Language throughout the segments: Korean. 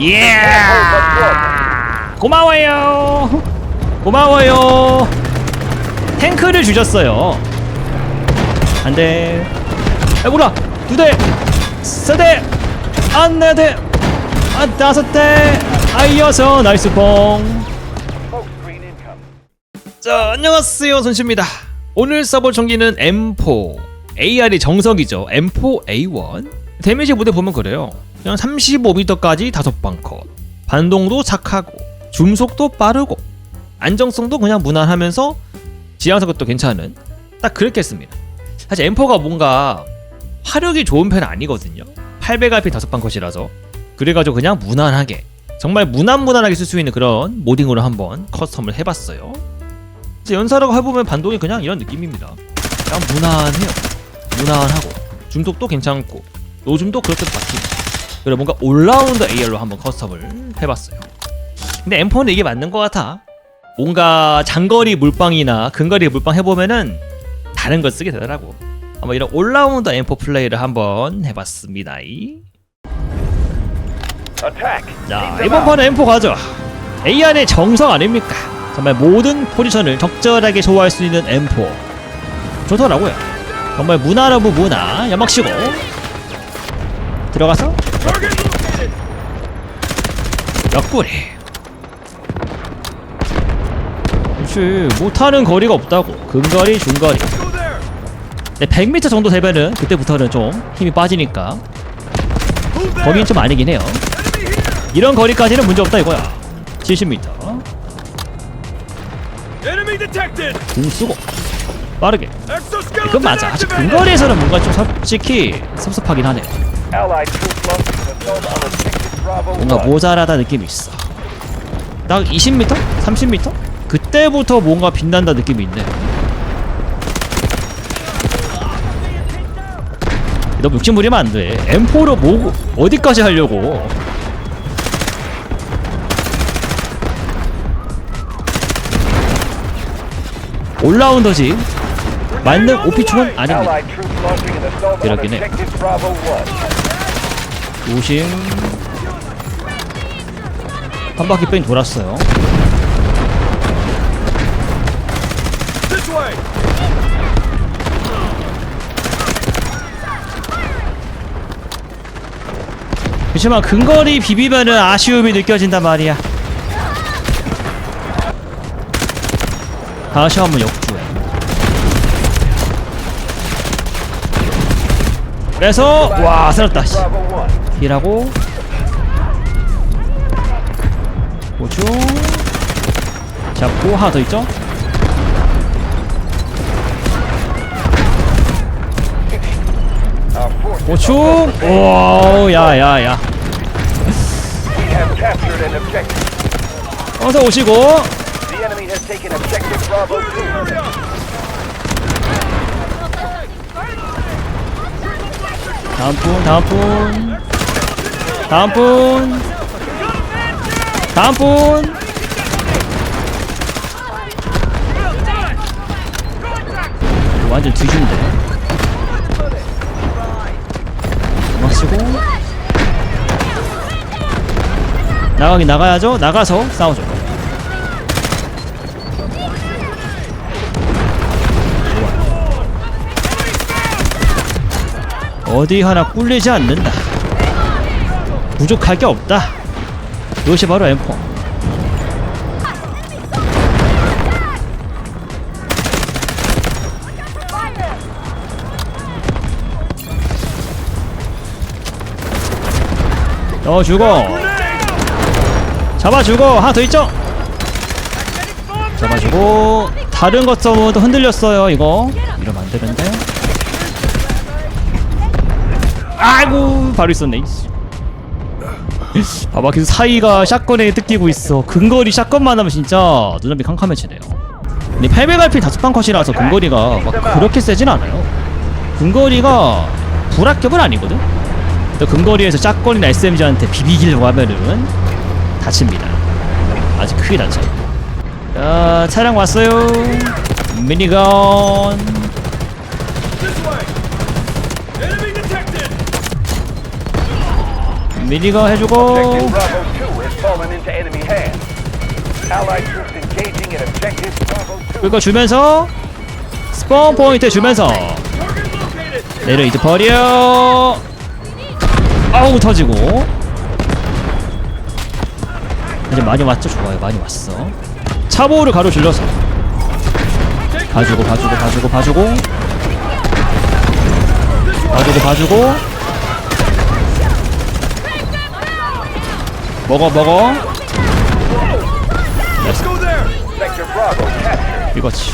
예! 고마워요. 고마워요. 탱크를 주셨어요. 안 돼. 아, 뭐라? 두 대, 세 대, 안네 대, 아, 다섯 대, 아, 이어서 나이스 뽕. 자, 안녕하세요. 손씨입니다. 오늘 써볼 총기는 M4. AR이 정석이죠. M4 A1. 데미지 무대 보면 그래요. 그냥 35m까지 다섯 방 컷. 반동도 착하고, 줌속도 빠르고, 안정성도 그냥 무난하면서 지향성도 괜찮은 딱 그렇겠습니다. 사실 M4가 뭔가 화력이 좋은 편은 아니거든요. 800RP 다섯 방 컷이라서 그래가지고 그냥 무난하게 정말 무난무난하게 쓸 수 있는 그런 모딩으로 한번 커스텀을 해봤어요. 연사라고 해보면 반동이 그냥 이런 느낌입니다. 그냥 무난해요. 무난하고 줌속도 괜찮고 노줌도 그렇게 바뀌고 그리고 뭔가 올라운드 AR로 한번 커스텀을 해봤어요. 근데 M4는 이게 맞는 것 같아. 뭔가 장거리 물방이나 근거리 물방 해보면은 다른 걸 쓰게 되더라고. 아마 이런 올라운드 M4 플레이를 한번 해봤습니다. 자 이번 판은 M4 가죠. AR의 정석 아닙니까? 정말 모든 포지션을 적절하게 소화할 수 있는 M4 좋더라고요. 정말 무난하고 무나 연막치고 들어가서 옆구리 그렇지 못하는 거리가 없다고? 근거리 중거리. 네, 100m 정도 되면은 그때부터는 좀 힘이 빠지니까. 거긴 좀 아니긴 해요. 이런 거리까지는 문제 없다 이거야. 70m Enemy detected! 공 쓰고. 빠르게. 이건 맞아. 아직! 근거리에서는 뭔가 좀 솔직히 섭섭하긴 하네. Allied 뭔가 1. 모자라다 느낌이 있어 딱 20m? 30m? 그때부터 뭔가 빛난다 느낌이 있네 너무 욕심 부리면 안돼 M4로 뭐 어디까지 하려고 올라운더지 맞는 오피충은 아닙니다 이렇긴 해. objective Bravo 1. 조심 한 바퀴 뺑 돌았어요! 그렇지만 근거리 비비면은 아쉬움이 느껴진단 말이야 다시 한번 역주해 그래서 와 살았다 씨. Bravo 1. 딜하고 보충 잡고 하나 더 있죠? Our forces 보충 오 야야야. 어서 오시고 The enemy has taken objective Bravo 2. 다음 분, 다음 분, 다음 분, 다음 분. 완전 뒤진데. 마시고 나가긴 나가야죠. 나가서 싸우죠. 어디 하나 꿀리지 않는다. 부족할 게 없다. 이것이 바로 M4. 넣어주고 잡아주고 하나 더 있죠? 잡아주고 다른 것 써도 흔들렸어요 이거 이러면 안 되는데 아이고 바로 있었네 봐봐 계속 사이가 샷건에 뜯기고 있어. 근거리 샷건만 하면 진짜 눈앞이 캄캄해지네요. 근데 800rp 다섯 방 컷이라서 근거리가 막 그렇게 세진 않아요. 근거리가 불합격은 아니거든? 근거리에서 샷건이나 SMG한테 비비기려고 하면은 다칩니다. 아직 크게 다쳐요 자 차량 왔어요. 미니건 미니가 해주고 Objective Bravo 2 has fallen into enemy hands. Allied troops engaging at Objective Bravo 2. 그거 주면서 스폰 포인트 주면서. 내려 이제 버려 아우 터지고 이제 많이 왔죠 좋아요 많이 왔어 차보를 가로 질러서 봐주고 봐주고 봐주고 봐주고 봐주고 봐주고 먹어 먹어. 이거지.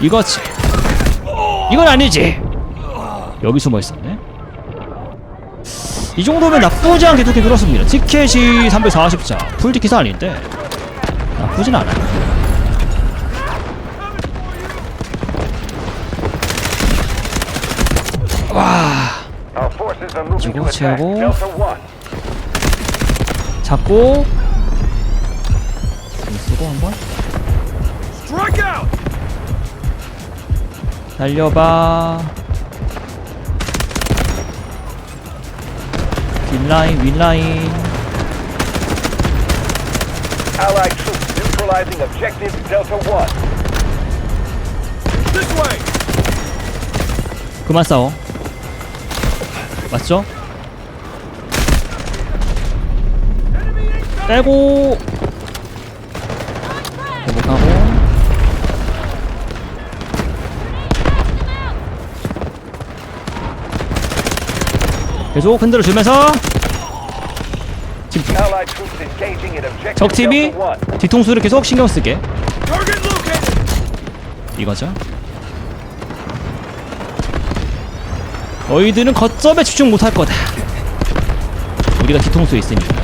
이거지 이건 아니지 여기 숨어 있었네 이 정도면 나쁘지 않게 좋게 들었습니다 티켓이 340자 풀티켓은 아닌데 나쁘진 않아요 와 forces are moving to 지고, attack 채우고. Delta 1. 잡고 좀 쓰고 한번 뒷라인 윗라인 1. This way. 그만 싸워 맞죠? 빼고. 회복하고. 계속 흔들어 주면서. 지금 engaging at Objective 적팀이 Delta 1. 뒤통수를 계속 신경 쓰게. Target located. 이거죠? 너희들은 거점에 집중 못할 거다. 우리가 뒤통수에 있으니까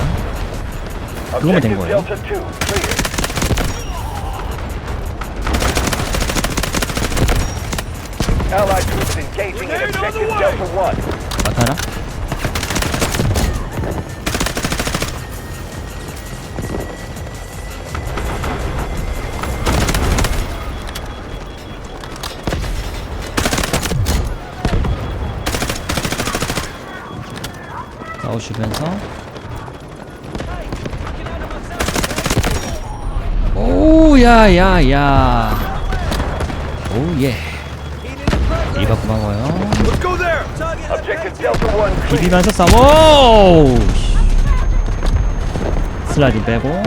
그거면 된 거예요. Delta 2 clear. Allied troops engaging at Grenade on the Objective way. Delta 1. 나타나 싸워주면서 오야야야. 오예. 이거 고마워요. Let's go there. Objective Delta 1 clear. 비비면서 싸워 슬라이딩 빼고.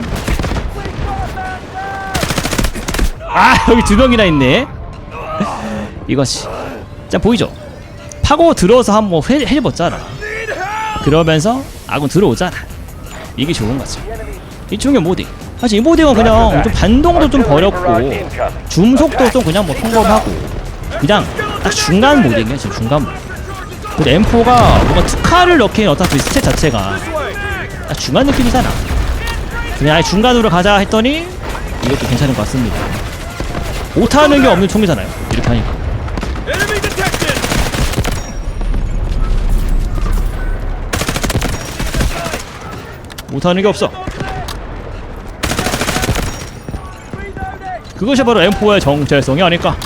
아 여기 두 명이나 있네. 이것이. 자 보이죠? 파고 들어서 한번 해, 해봤잖아. 그러면서 아군 들어오잖아. 이게 좋은 거지. 이 중에 모딩 사실 이 모딩은 그냥 좀 반동도 좀 버렸고 줌속도 좀 그냥 뭐 평범하고 그냥 딱 중간 모딩이야 지금 중간 모딩 근데 M4가 뭔가 특화를 넣기엔 어차피 스탯 자체가. 딱 중간 느낌이잖아 그냥 아예 중간으로 가자 했더니 이것도 괜찮은 것 같습니다 못하는 게 없는 총이잖아요 이렇게 하니까. 못하는 게 없어 그것이 바로 M4의 정체성이 아닐까?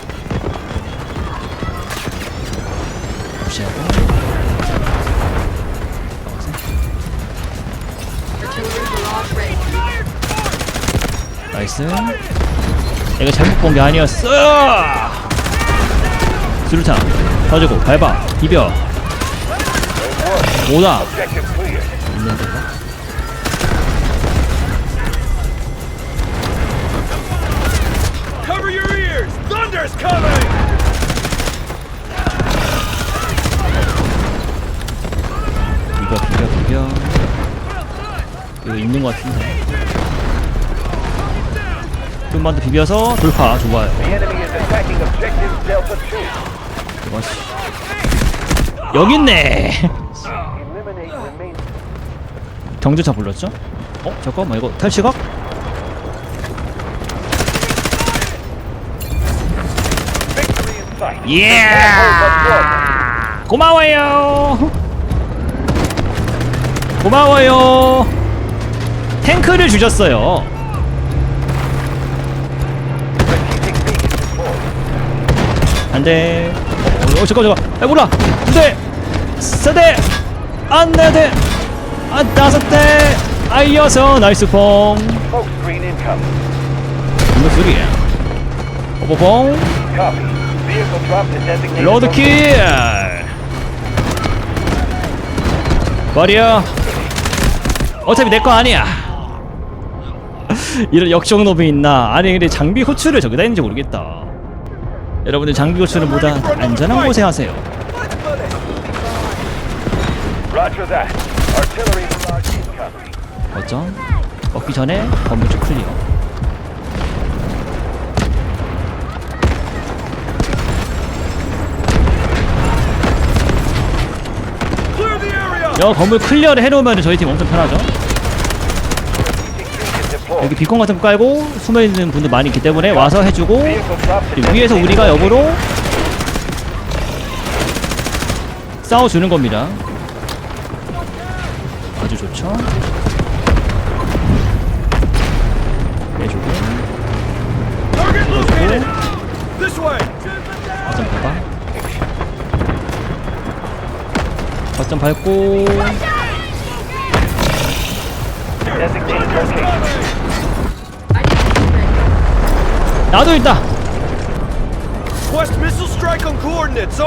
나이스. 내가 잘못 본 게 아니었어. 수류탄 터지고 밟아 비벼. 오다. 있는 데가 Thunder's coming. 비벼 비벼 비벼 이거 있는 것 같은데 좀만 더 비벼서 돌파 좋아요 The enemy is attacking Objective Delta 2. 이것이 여기 있네 Eliminate remaining. 경주차 불렀죠? 어? 잠깐만 이거 탈취각? 예. 고마워요. 고마워요. 탱크를 주셨어요. deployed. 안돼. 어, 어 잠깐 잠깐. 야 몰라. 안 돼. 세대. 안내대 아 다섯 대. 아 이어서 나이스 뽕 Smoke screen incoming. 이거 소리야? 뽀뽀뽕 로드킬! 버려. 어차피 내 거 아니야. 이런 역정놈이 있나? 아니 근데 장비 호출을 저기다 했는지 모르겠다. 여러분들 장비 호출은 보다 안전한 곳에 하세요. 어쩜? 먹기 전에 건물 쪽 클리어 여 건물 클리어를 해놓으면 저희 팀 엄청 편하죠. 여기 비콘 같은 거 깔고 숨어있는 분들 많이 있기 때문에 와서 해주고 위에서 우리가. 역으로 싸워주는 겁니다 아주 좋죠! This way! 거점 밟 아 거점 밟고. 나도 있다.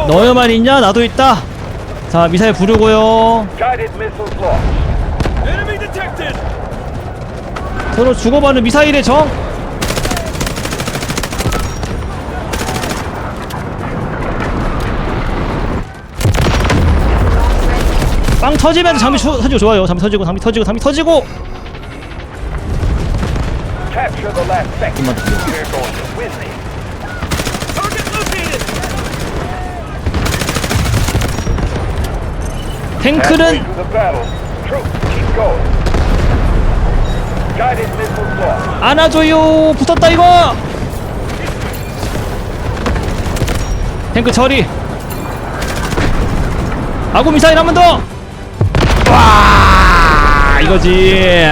너여만 있냐 나도 있다 자 미사일 부르고요! 서로 주고받는 미사일의 정 터지면 장비 수, 터지고 좋아요 장비 터지고 장비 터지고 장비 터지고. 좀만 더 탱크는. 안아줘요 붙었다 이거 탱크 처리 아구 미사일 한 번 더 와 이거지.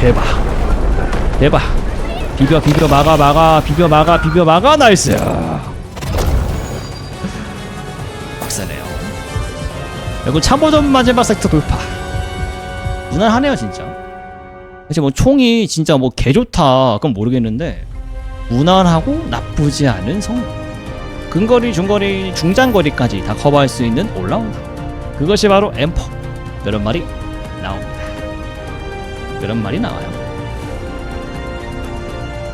대박. 대박. 비벼 비벼 막아 막아 비벼 막아 비벼 막아 나이스. 박사네요. 여기 참호전 마지막 섹터 돌파. 무난하네요 진짜. 사실 뭐 총이 진짜 뭐 개좋다 그건 모르겠는데 무난하고 나쁘지 않은 성능 근거리 중거리 중장거리까지 다 커버할 수 있는 올라운드. 그것이 바로 M4 그런 말이 나옵니다. 그런 말이 나와요